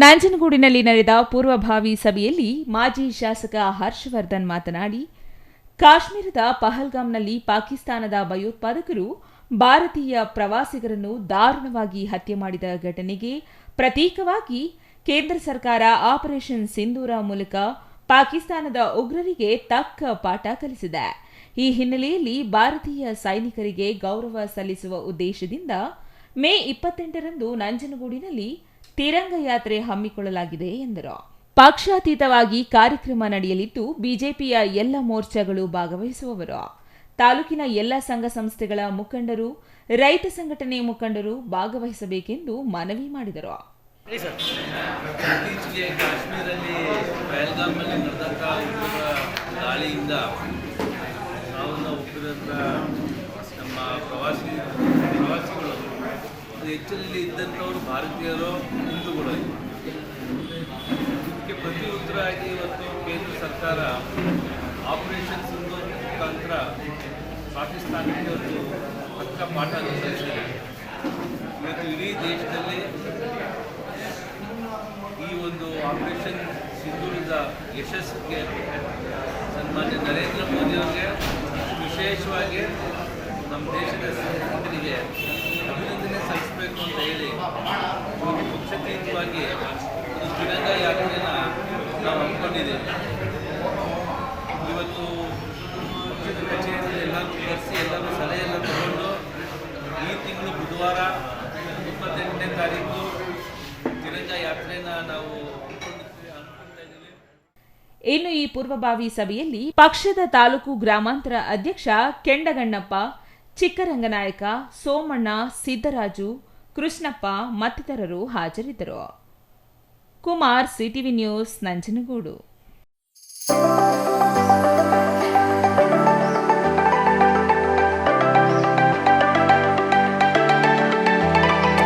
ನಂಜನಗೂಡಿನಲ್ಲಿ ನಡೆದ ಪೂರ್ವಭಾವಿ ಸಭೆಯಲ್ಲಿ ಮಾಜಿ ಶಾಸಕ ಹರ್ಷವರ್ಧನ್ ಮಾತನಾಡಿ, ಕಾಶ್ಮೀರದ ಪಹಲ್ಗಾಮ್ನಲ್ಲಿ ಪಾಕಿಸ್ತಾನದ ಭಯೋತ್ಪಾದಕರು ಭಾರತೀಯ ಪ್ರವಾಸಿಗರನ್ನು ದಾರುಣವಾಗಿ ಹತ್ಯೆ ಮಾಡಿದ ಘಟನೆಗೆ ಪ್ರತೀಕವಾಗಿ ಕೇಂದ್ರ ಸರ್ಕಾರ ಆಪರೇಷನ್ ಸಿಂಧೂರ ಮೂಲಕ ಪಾಕಿಸ್ತಾನದ ಉಗ್ರರಿಗೆ ತಕ್ಕ ಪಾಠ ಕಲಿಸಿದೆ. ಈ ಹಿನ್ನೆಲೆಯಲ್ಲಿ ಭಾರತೀಯ ಸೈನಿಕರಿಗೆ ಗೌರವ ಸಲ್ಲಿಸುವ ಉದ್ದೇಶದಿಂದ ಮೇ ಇಪ್ಪತ್ತೆಂಟರಂದು ನಂಜನಗೂಡಿನಲ್ಲಿ ತಿರಂಗ ಯಾತ್ರೆ ಹಮ್ಮಿಕೊಳ್ಳಲಾಗಿದೆ ಎಂದರು. ಪಕ್ಷಾತೀತವಾಗಿ ಕಾರ್ಯಕ್ರಮ ನಡೆಯಲಿದ್ದು, ಬಿಜೆಪಿಯ ಎಲ್ಲ ಮೋರ್ಚಾಗಳು ಭಾಗವಹಿಸುವವರು. ತಾಲೂಕಿನ ಎಲ್ಲ ಸಂಘ ಸಂಸ್ಥೆಗಳ ಮುಖಂಡರು, ರೈತ ಸಂಘಟನೆ ಮುಖಂಡರು ಭಾಗವಹಿಸಬೇಕೆಂದು ಮನವಿ ಮಾಡಿದರು. ಇತ್ತೀಚೆಗೆ ಕಾಶ್ಮೀರಲ್ಲಿ ಪಹಲ್ಗಾಮ್ನಲ್ಲಿ ನಡೆದಂಥ ದಾಳಿಯಿಂದ ಸಾವನ್ನ ಒಪ್ಪಿದಂಥ ಹೆಚ್ಚಿನಲ್ಲಿ ಇದ್ದಂಥವರು ಭಾರತೀಯರು ಹಿಂದೂಗಳು ಇದಕ್ಕೆ ಪ್ರತಿ ಆಗಿ ಇವತ್ತು ಕೇಂದ್ರ ಸರ್ಕಾರ ಆಪರೇಷನ್ ಸಿಂಧೂರ್ ಮುಖಾಂತರ ಪಾಕಿಸ್ತಾನಕ್ಕೆ ಒಂದು ಪಕ್ಕ ಪಾಠ ಅನುಸರಿಸಿದೆ ಇವತ್ತು ಇಡೀ ದೇಶದಲ್ಲಿ ಈ ಒಂದು ಆಪರೇಷನ್ ಸಿಂಧೂರದ ಯಶಸ್ಸಿಗೆ ಸನ್ಮಾನ್ಯ ನರೇಂದ್ರ ಮೋದಿಯವರಿಗೆ ವಿಶೇಷವಾಗಿ ನಮ್ಮ ದೇಶದ ಸೈನಿಕರಿಗೆ ಅಭಿನಂದನೆ ಸಲ್ಲಿಸಬೇಕು ಅಂತ ಹೇಳಿ ಒಂದು ಪಕ್ಷಾತೀತವಾಗಿ ಒಂದು ತಿರಂಗ ಯಾತ್ರೆನ ಹಮ್ಮಿಕೊಂಡಿದ್ದೇವೆ ಇವತ್ತು ಪಕ್ಷದ ಎಲ್ಲ ಎಲ್ಲರೂ ಕರೆಸಿ ಎಲ್ಲರೂ ಸಲಹೆ ಎಲ್ಲ ತಗೊಂಡು ಈ ತಿಂಗಳು ಬುಧವಾರ ಇಪ್ಪತ್ತೆಂಟನೇ ತಾರೀಕು ತಿರಂಗ ಯಾತ್ರೆನ ನಾವು ಇನ್ನು ಈ ಪೂರ್ವಭಾವಿ ಸಭೆಯಲ್ಲಿ ಪಕ್ಷದ ತಾಲೂಕು ಗ್ರಾಮಾಂತರ ಅಧ್ಯಕ್ಷ ಕೆಂಡಗಣ್ಣಪ್ಪ ಚಿಕ್ಕರಂಗನಾಯಕ ಸೋಮಣ್ಣ, ಸಿದ್ದರಾಜು, ಕೃಷ್ಣಪ್ಪ ಮತ್ತಿತರರು ಹಾಜರಿದ್ದರು. Kumar, CTV news, Nanjangud.